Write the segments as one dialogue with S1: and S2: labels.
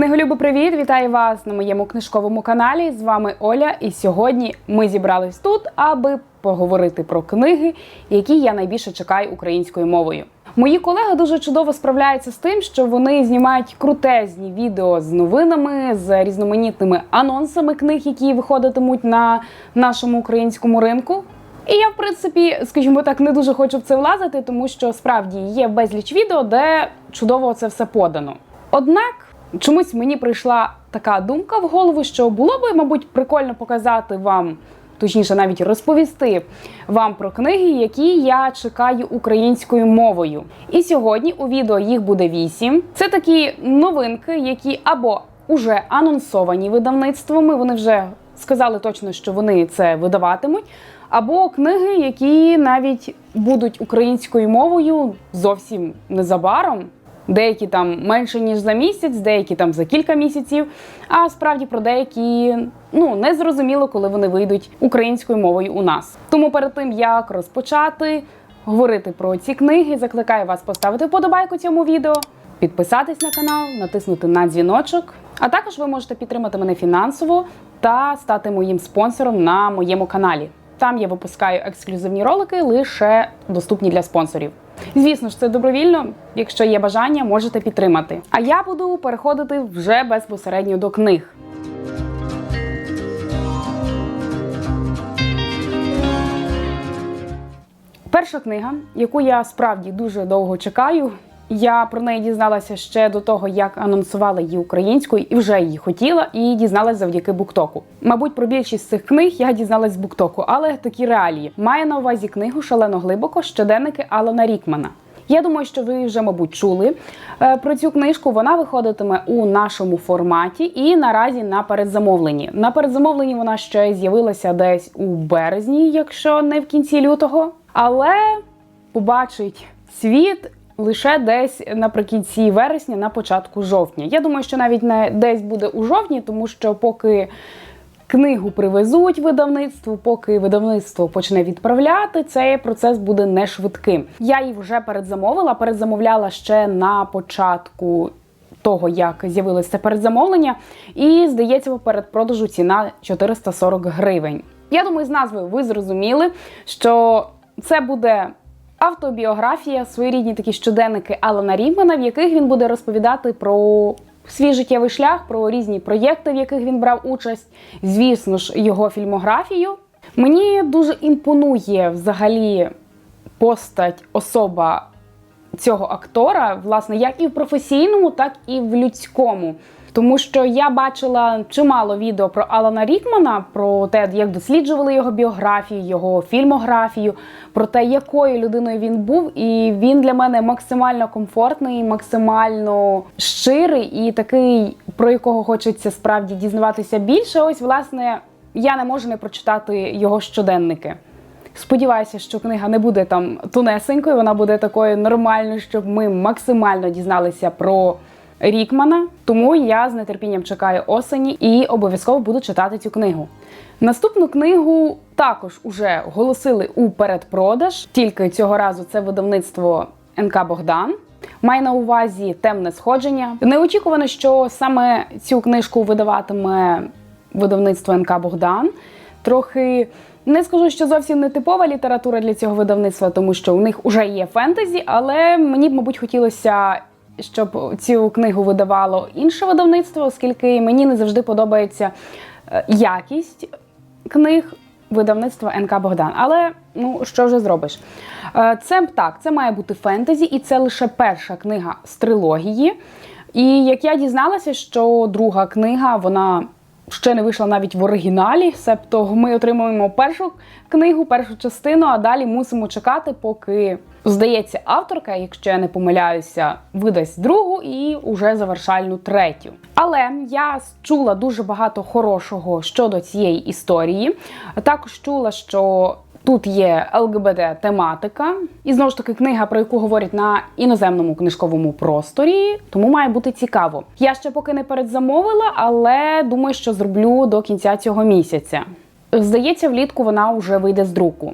S1: Книголюби, привіт! Вітаю вас на моєму книжковому каналі. З вами Оля, і сьогодні ми зібрались тут, аби поговорити про книги, які я найбільше чекаю українською мовою. Мої колеги дуже чудово справляються з тим, що вони знімають крутезні відео з новинами, з різноманітними анонсами книг, які виходитимуть на нашому українському ринку. І я, в принципі, скажімо так, не дуже хочу в це влазити, тому що справді є безліч відео, де чудово це все подано. Однак чомусь мені прийшла така думка в голову, що було би, мабуть, прикольно показати вам, точніше, навіть розповісти вам про книги, які я чекаю українською мовою. І сьогодні у відео їх буде вісім. Це такі новинки, які або уже анонсовані видавництвами, вони вже сказали точно, що вони це видаватимуть. Або книги, які навіть будуть українською мовою зовсім незабаром. Деякі там менше ніж за місяць, деякі там за кілька місяців. А справді про деякі ну не зрозуміло, коли вони вийдуть українською мовою у нас. Тому перед тим як розпочати говорити про ці книги, закликаю вас поставити вподобайку цьому відео, підписатись на канал, натиснути на дзвіночок. А також ви можете підтримати мене фінансово та стати моїм спонсором на моєму каналі. Там я випускаю ексклюзивні ролики, лише доступні для спонсорів. Звісно ж, це добровільно. Якщо є бажання, можете підтримати. А я буду переходити вже безпосередньо до книг. Перша книга, яку я справді дуже довго чекаю. Я про неї дізналася ще до того, як анонсувала її українською, і вже її хотіла, і дізналась завдяки Буктоку. Мабуть, про більшість цих книг я дізналась з Буктоку, але такі реалії. Має на увазі книгу Шалено глибоко щоденники Алана Рікмана. Я думаю, що ви вже, мабуть, чули е, про цю книжку. Вона виходитиме у нашому форматі і наразі на передзамовленні. На передзамовленні вона ще з'явилася десь у березні, якщо не в кінці лютого, але побачить світ. Лише десь наприкінці вересня, на початку жовтня. Я думаю, що навіть не десь буде у жовтні, тому що поки книгу привезуть видавництву, поки видавництво почне відправляти, цей процес буде не швидким. Я її вже передзамовила, передзамовляла ще на початку. Того, як з'явилося передзамовлення, і здається, по передпродажу ціна 440 гривень. Я думаю, з назвою ви зрозуміли, що це буде автобіографія, своєрідні такі щоденники Алана Рімана, в яких він буде розповідати про свій життєвий шлях, про різні проєкти, в яких він брав участь. Звісно ж, його фільмографію. Мені дуже імпонує взагалі постать, особа цього актора, власне, як і в професійному, так і в людському. Тому що я бачила чимало відео про Алана Рікмана, про те, як досліджували його біографію, його фільмографію, про те, якою людиною він був, і він для мене максимально комфортний, максимально щирий і такий, про якого хочеться справді дізнаватися більше. Ось, власне, я не можу не прочитати його щоденники. Сподіваюся, що книга не буде там тунесенькою, вона буде такою нормальною, щоб ми максимально дізналися про. Рікмана, тому я з нетерпінням чекаю осені і обов'язково буду читати цю книгу. Наступну книгу також уже оголосили у передпродаж, тільки цього разу це видавництво НК Богдан. Має на увазі темне сходження. Неочікувано, що саме цю книжку видаватиме видавництво НК Богдан. Трохи не скажу, що зовсім не типова література для цього видавництва, тому що у них вже є фентезі, але мені б, мабуть, хотілося щоб цю книгу видавало інше видавництво, оскільки мені не завжди подобається е, якість книг видавництва НК Богдан. Але ну що вже зробиш? Е, це так, це має бути фентезі, і це лише перша книга з трилогії. І як я дізналася, що друга книга, вона ще не вийшла навіть в оригіналі, себто ми отримуємо першу книгу, першу частину, а далі мусимо чекати, поки здається, авторка, якщо я не помиляюся, видасть другу і уже завершальну третю. Але я чула дуже багато хорошого щодо цієї історії. Також чула, що Тут є ЛГБТ тематика, і знову ж таки книга, про яку говорять на іноземному книжковому просторі, тому має бути цікаво. Я ще поки не передзамовила, але думаю, що зроблю до кінця цього місяця. Здається, влітку вона вже вийде з друку.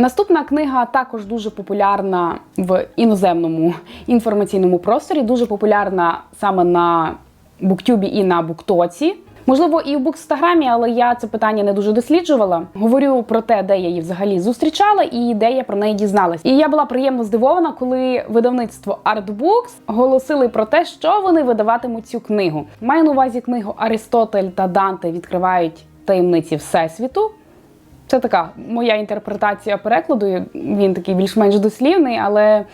S1: Наступна книга також дуже популярна в іноземному інформаційному просторі, дуже популярна саме на Буктюбі і на Буктоці. Можливо, і в Букстаграмі, але я це питання не дуже досліджувала. Говорю про те, де я її взагалі зустрічала і де я про неї дізналась. І я була приємно здивована, коли видавництво Artbooks оголосили про те, що вони видаватимуть цю книгу. Маю на увазі книгу Аристотель та Данте відкривають таємниці всесвіту. Це така моя інтерпретація перекладу. Він такий більш-менш дослівний, але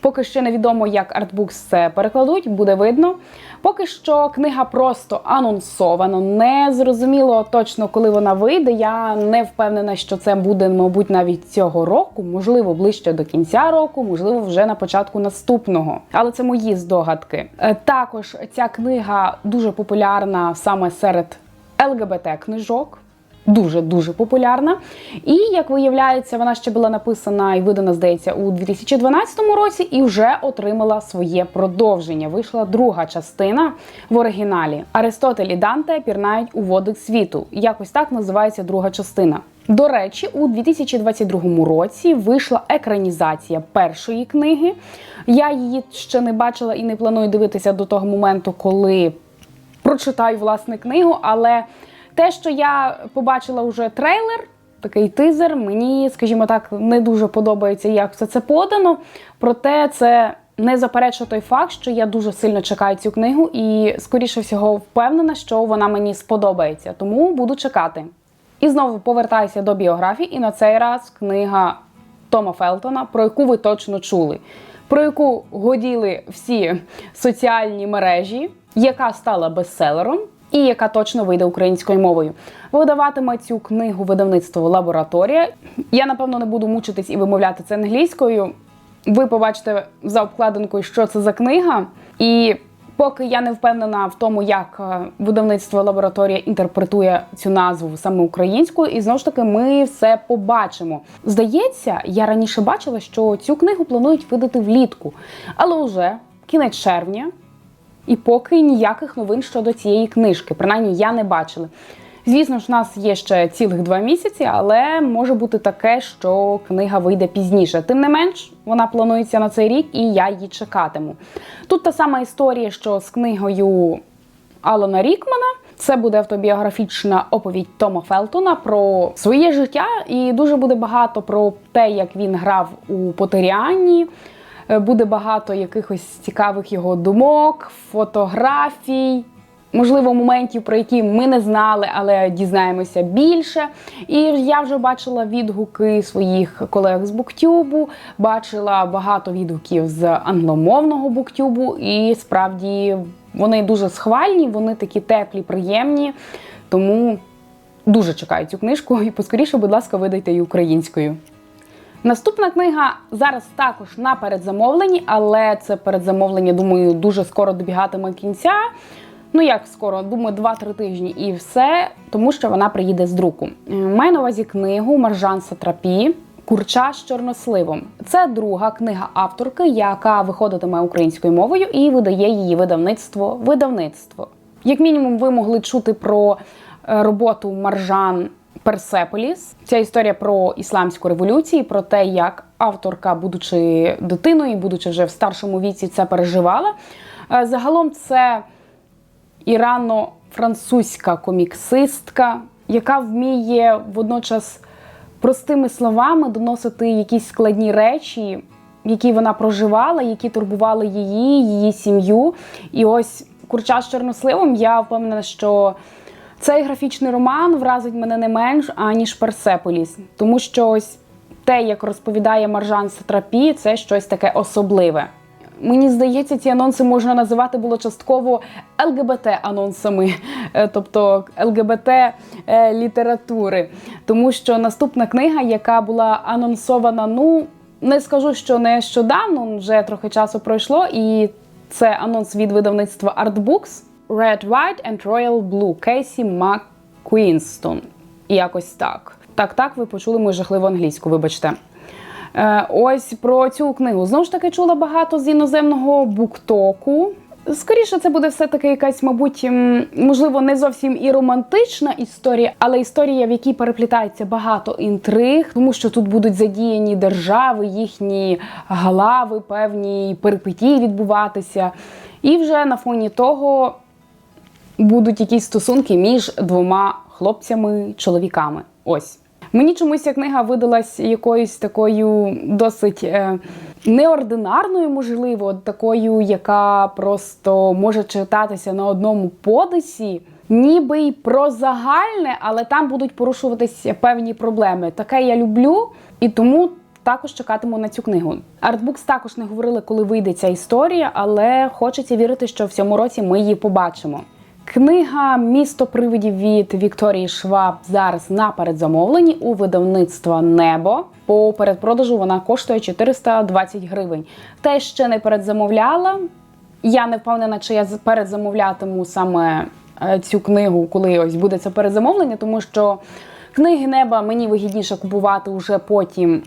S1: поки що невідомо, як Artbooks це перекладуть, буде видно. Поки що книга просто анонсована, не зрозуміло точно, коли вона вийде. Я не впевнена, що це буде, мабуть, навіть цього року, можливо, ближче до кінця року, можливо, вже на початку наступного. Але це мої здогадки. Е, Також ця книга дуже популярна саме серед ЛГБТ-книжок дуже дуже популярна. І як виявляється, вона ще була написана і видана, здається, у 2012 році, і вже отримала своє продовження. Вийшла друга частина в оригіналі. Аристотель і Данте пірнають у води світу. Якось так називається друга частина. До речі, у 2022 році вийшла екранізація першої книги. Я її ще не бачила і не планую дивитися до того моменту, коли прочитаю власне книгу, але те, що я побачила вже трейлер, такий тизер, мені, скажімо так, не дуже подобається, як все це подано. Проте це не заперечує той факт, що я дуже сильно чекаю цю книгу і, скоріше всього, впевнена, що вона мені сподобається. Тому буду чекати. І знову повертаюся до біографії, і на цей раз книга Тома Фелтона, про яку ви точно чули, про яку годіли всі соціальні мережі, яка стала бестселером і яка точно вийде українською мовою. Видаватиме цю книгу видавництво лабораторія. Я напевно не буду мучитись і вимовляти це англійською. Ви побачите за обкладинкою, що це за книга, і поки я не впевнена в тому, як е, видавництво лабораторія інтерпретує цю назву саме українською, і знову ж таки ми все побачимо. Здається, я раніше бачила, що цю книгу планують видати влітку, але вже кінець червня. І поки ніяких новин щодо цієї книжки, принаймні я не бачила. Звісно ж, у нас є ще цілих два місяці, але може бути таке, що книга вийде пізніше. Тим не менш, вона планується на цей рік, і я її чекатиму. Тут та сама історія, що з книгою Алана Рікмана. Це буде автобіографічна оповідь Тома Фелтона про своє життя, і дуже буде багато про те, як він грав у Потеріанні. Е, Буде багато якихось цікавих його думок, фотографій, можливо, моментів, про які ми не знали, але дізнаємося більше. І я вже бачила відгуки своїх колег з Буктюбу, бачила багато відгуків з англомовного Буктюбу, і справді вони дуже схвальні, вони такі теплі, приємні. Тому дуже чекаю цю книжку і поскоріше, будь ласка, видайте її українською. Наступна книга зараз також на передзамовленні, але це передзамовлення, думаю, дуже скоро добігатиме кінця. Ну як скоро, думаю, 2-3 тижні і все, тому що вона приїде з друку. Е, Маю на увазі книгу Маржан Сатрапі. Курча з чорносливом. Це друга книга авторки, яка виходитиме українською мовою і видає її видавництво. Видавництво. Як мінімум, ви могли чути про е, роботу Маржан Персеполіс. Ця історія про ісламську революцію, про те, як авторка, будучи дитиною, будучи вже в старшому віці, це переживала. Е, Загалом це ірано-французька коміксистка, яка вміє водночас простими словами доносити якісь складні речі, які вона проживала, які турбували її, її сім'ю. І ось курча з чорносливом, я впевнена, що цей графічний роман вразить мене не менш, аніж Персеполіс. Тому що ось те, як розповідає Маржан Сатрапі, це щось таке особливе. Мені здається, ці анонси можна називати було частково ЛГБТ-анонсами, е, тобто ЛГБТ е. Тому що наступна книга, яка була анонсована, ну не скажу, що нещодавно, вже трохи часу пройшло, і це анонс від видавництва Artbooks Red, White and Royal Blue Кейсі МакКуінстон. І якось так. Так, так, ви почули мою жахливу англійську, вибачте. Е, ось про цю книгу. Знову ж таки, чула багато з іноземного буктоку. Скоріше, це буде все-таки якась, мабуть, можливо, не зовсім і романтична історія, але історія, в якій переплітається багато інтриг, тому що тут будуть задіяні держави, їхні глави, певні перипетії відбуватися. І вже на фоні того будуть якісь стосунки між двома хлопцями-чоловіками. Ось. Мені чомусь ця книга видалась якоюсь такою досить е, неординарною, можливо, такою, яка просто може читатися на одному подисі. Ніби й про загальне, але там будуть порушуватися певні проблеми. Таке я люблю, і тому також чекатиму на цю книгу. Артбукс також не говорили, коли вийде ця історія, але хочеться вірити, що в цьому році ми її побачимо. Книга Місто привидів від Вікторії Шваб зараз на передзамовленні у видавництва Небо. По передпродажу вона коштує 420 гривень. Те ще не передзамовляла. Я не впевнена, чи я передзамовлятиму саме е, цю книгу, коли ось буде це передзамовлення, тому що книги неба мені вигідніше купувати уже потім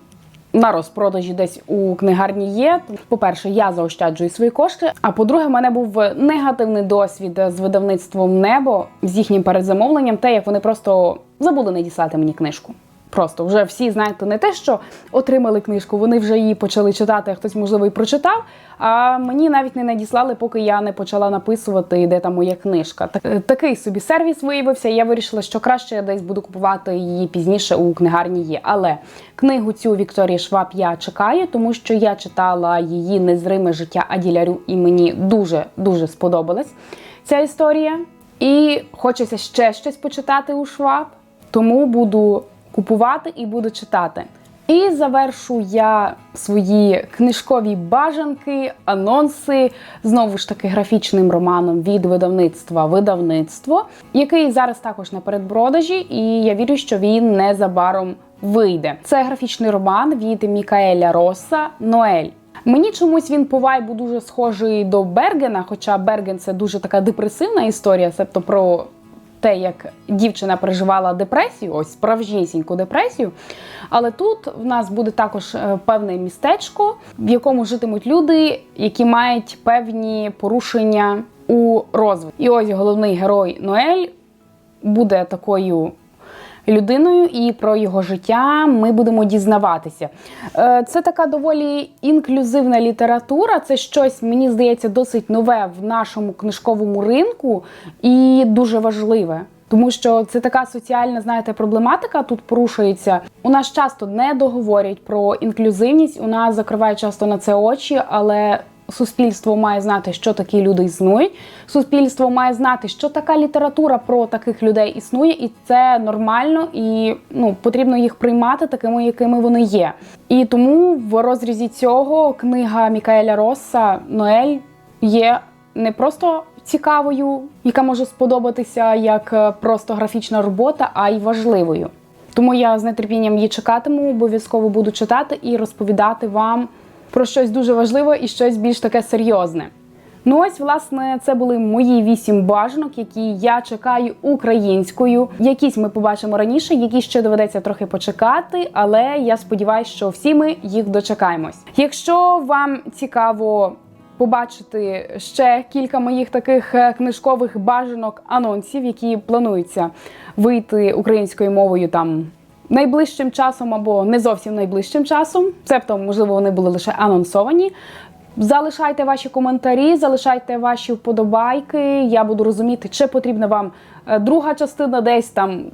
S1: на розпродажі десь у книгарні є. По-перше, я заощаджую свої кошти. А по-друге, в мене був негативний досвід з видавництвом Небо з їхнім передзамовленням, те, як вони просто забули надіслати мені книжку. Просто вже всі знаєте, не те, що отримали книжку, вони вже її почали читати, а хтось, можливо, і прочитав. А мені навіть не надіслали, поки я не почала написувати, де там моя книжка. Так, такий собі сервіс виявився. і Я вирішила, що краще я десь буду купувати її пізніше у книгарні є. Але книгу цю Вікторії Шваб я чекаю, тому що я читала її незриме життя Аділярю, і мені дуже дуже сподобалась ця історія. І хочеться ще щось почитати у Шваб, тому буду купувати і буду читати. І завершу я свої книжкові бажанки, анонси знову ж таки графічним романом від видавництва Видавництво, який зараз також на передпродажі, і я вірю, що він незабаром вийде. Це графічний роман від Мікаеля Роса Ноель. Мені чомусь він по вайбу дуже схожий до Бергена, хоча Берген це дуже така депресивна історія, тобто про те, як дівчина переживала депресію, ось справжнісіньку депресію. Але тут в нас буде також е, певне містечко, в якому житимуть люди, які мають певні порушення у розвитку. І ось головний герой Ноель буде такою людиною, і про його життя ми будемо дізнаватися. Е, Це така доволі інклюзивна література. Це щось, мені здається, досить нове в нашому книжковому ринку і дуже важливе. Тому що це така соціальна, знаєте, проблематика тут порушується. У нас часто не договорять про інклюзивність. У нас закривають часто на це очі, але суспільство має знати, що такі люди існують. Суспільство має знати, що така література про таких людей існує, і це нормально, і ну потрібно їх приймати такими, якими вони є. І тому в розрізі цього книга Мікаеля Росса Ноель є не просто цікавою, яка може сподобатися як е, просто графічна робота, а й важливою. Тому я з нетерпінням її чекатиму, обов'язково буду читати і розповідати вам про щось дуже важливе і щось більш таке серйозне. Ну ось, власне, це були мої вісім бажанок, які я чекаю українською. Якісь ми побачимо раніше, які ще доведеться трохи почекати, але я сподіваюся, що всі ми їх дочекаємось. Якщо вам цікаво побачити ще кілька моїх таких е, книжкових бажанок анонсів, які плануються вийти українською мовою там найближчим часом або не зовсім найближчим часом, цебто, можливо, вони були лише анонсовані. Залишайте ваші коментарі, залишайте ваші вподобайки. Я буду розуміти, чи потрібна вам е, друга частина десь там.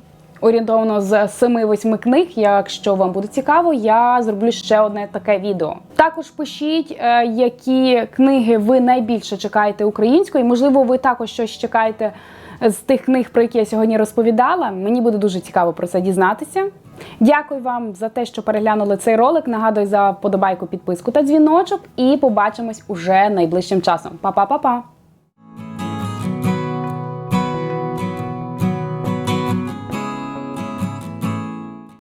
S1: Орієнтовно з 7-8 книг. Якщо вам буде цікаво, я зроблю ще одне таке відео. Також пишіть, е, які книги ви найбільше чекаєте українською. Можливо, ви також щось чекаєте з тих книг, про які я сьогодні розповідала. Мені буде дуже цікаво про це дізнатися. Дякую вам за те, що переглянули цей ролик. Нагадую за подобайку, підписку та дзвіночок. І побачимось уже найближчим часом. Па-па-па-па!